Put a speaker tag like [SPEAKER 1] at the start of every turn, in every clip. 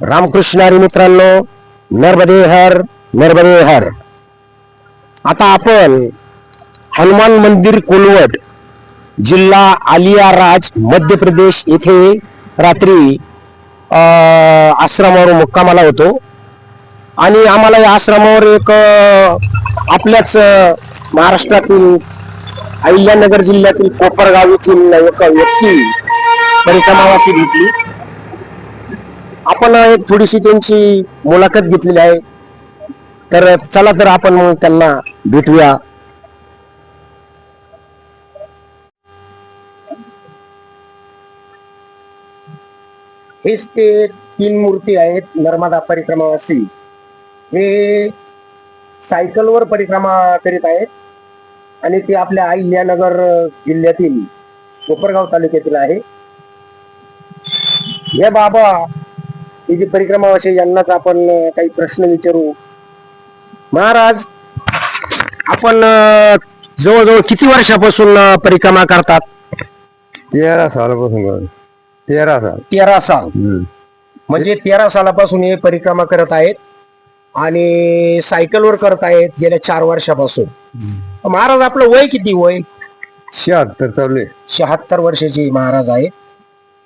[SPEAKER 1] रामकृष्णारी मित्रांनो नर्मदे हर नर्मदे हर आता आपण हनुमान मंदिर कोलवट जिल्हा आलिया राज मध्य प्रदेश येथे रात्री अं, आश्रमावर मुक्कामाला होतो. आणि आम्हाला या आश्रमावर एक आपल्याच महाराष्ट्रातील अहिल्यानगर जिल्ह्यातील कोपरगाव येथील एक व्यक्ती परिक्रमावासी घेतली आपण एक थोडीशी त्यांची मुलाखत घेतलेली आहे. तर चला तर आपण मग त्यांना भेटूया. हेच ते तीन मूर्ती आहेत नर्मदा परिक्रमावासी हे सायकलवर परिक्रमा करीत आहेत. आणि ते आपल्या अहिल्यानगर जिल्ह्यातील कोपरगाव तालुक्यातील आहे. हे बाबा हे जे परिक्रमावासी यांनाच आपण काही प्रश्न विचारू. महाराज आपण जवळजवळ किती वर्षापासून परिक्रमा करतात?
[SPEAKER 2] तेरा सालापासून. तेरा साल.
[SPEAKER 1] तेरा साल. म्हणजे तेरा सालापासून हे परिक्रमा करत आहेत आणि सायकलवर करत आहेत गेल्या चार वर्षापासून. महाराज आपलं वय किती वय?
[SPEAKER 2] शहात्तर चालू आहे.
[SPEAKER 1] शहात्तर वर्षाची महाराज आहेत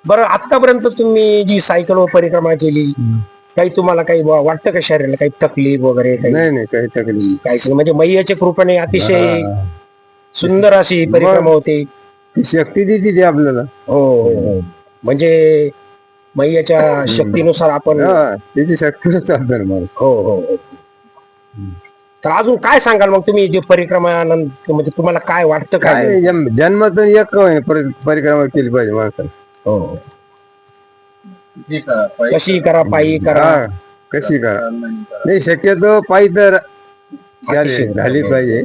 [SPEAKER 1] बरं आतापर्यंत तुम्ही जी सायकलवर परिक्रमा केली काही तुम्हाला काही वा- वाटतं का शरीराला? काही तकलीफ वगैरे काही?
[SPEAKER 2] नाही नाही काही तकलीफ.
[SPEAKER 1] काहीच नाही. म्हणजे मैयाच्या कृपेने अतिशय
[SPEAKER 2] हा.
[SPEAKER 1] सुंदर अशी परिक्रमा होते.
[SPEAKER 2] ती शक्ती देते ती आपल्याला.
[SPEAKER 1] हो. हो, हो. म्हणजे मैयाच्या शक्तीनुसार आपण हो
[SPEAKER 2] हा, त्याची शक्ती ना मला
[SPEAKER 1] हो हो तर अजून काय सांगाल मग तुम्ही जे परिक्रमा म्हणजे तुम्हाला काय वाटतं
[SPEAKER 2] काय
[SPEAKER 1] काय
[SPEAKER 2] नाही, जन्म- जन्मातून एक परि- परिक्रमा केली पाहिजे माणसाने.
[SPEAKER 1] हो. कशी करा पायी करा.
[SPEAKER 2] हा, कशी करा. नाही शक्यतो पायी तर झाली. झाली पाहिजे.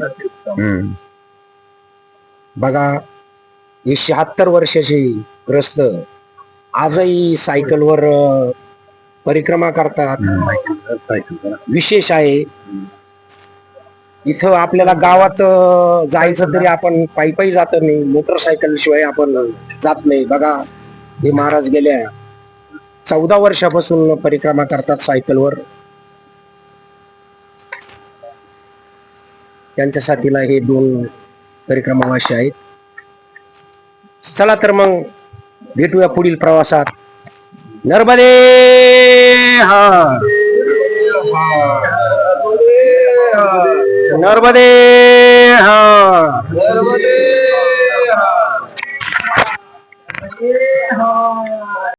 [SPEAKER 2] हम्म.
[SPEAKER 1] बघा हे शहात्तर वर्षाचे ग्रस्त आजही सायकलवर अं, परिक्रमा करतात. विशेष आहे. इथं आपल्याला गावात अं, जायचं तरी आपण पायी पायी जात नाही. मोटरसायकल शिवाय आपण जात नाही. बघा हे महाराज गेल्या चौदा वर्षापासून परिक्रमा करतात सायकलवर. त्यांच्या साथीला हे दोन परिक्रमावाशी आहेत. चला तर मग भेटूया पुढील प्रवासात. नर्मदे हा नर्मदे